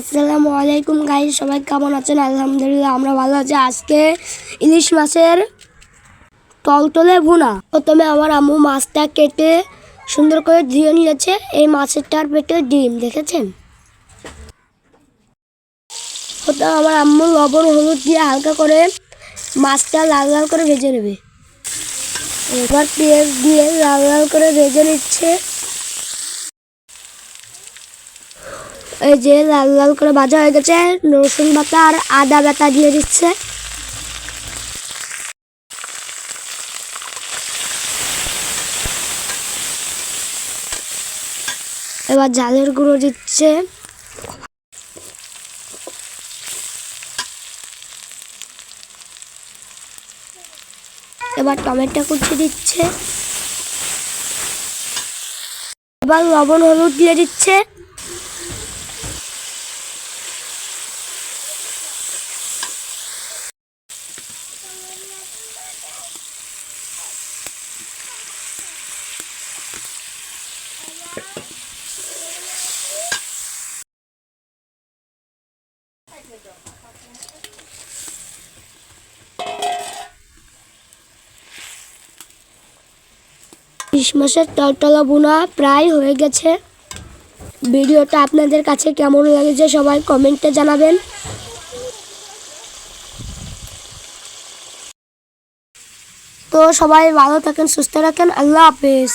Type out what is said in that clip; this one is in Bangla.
আসসালামু আলাইকুম গাইজ সবাই কেমন আছেন? আলহামদুলিল্লাহ, আমরা ভালো আছি। আজকে ইলিশ মাছের তলতলে ভুনা। প্রথমে আমার আম্মু মাছটা কেটে সুন্দর করে ধুয়ে নিয়েছে। এই মাছেরটার পেটে ডিম, দেখেছেন? প্রথমে আমার আম্মু লবণ, হলুদ দিয়ে হালকা করে মাছটা লাল লাল করে ভেজে নেবে। এবার পেঁয়াজ দিয়ে লাল লাল করে ভেজে নিচ্ছে। এই যে লাল লাল করে ভাজা হয়ে গেছে, রসুন বাটা আর আদা বাটা দিয়ে দিচ্ছে। এবার জালের গুঁড়ো দিচ্ছে। এবার টমেটো কুচি দিচ্ছে। এবার লবণ হলুদ দিয়ে দিচ্ছে। ক্রিসমাসের তলতলা বোনা প্রায় হয়ে গেছে। ভিডিওটা আপনাদের কাছে কেমন লেগেছে সবাই কমেন্টে জানাবেন। তো সবাই ভালো থাকেন, সুস্থ রাখেন আল্লাহ হাফেজ।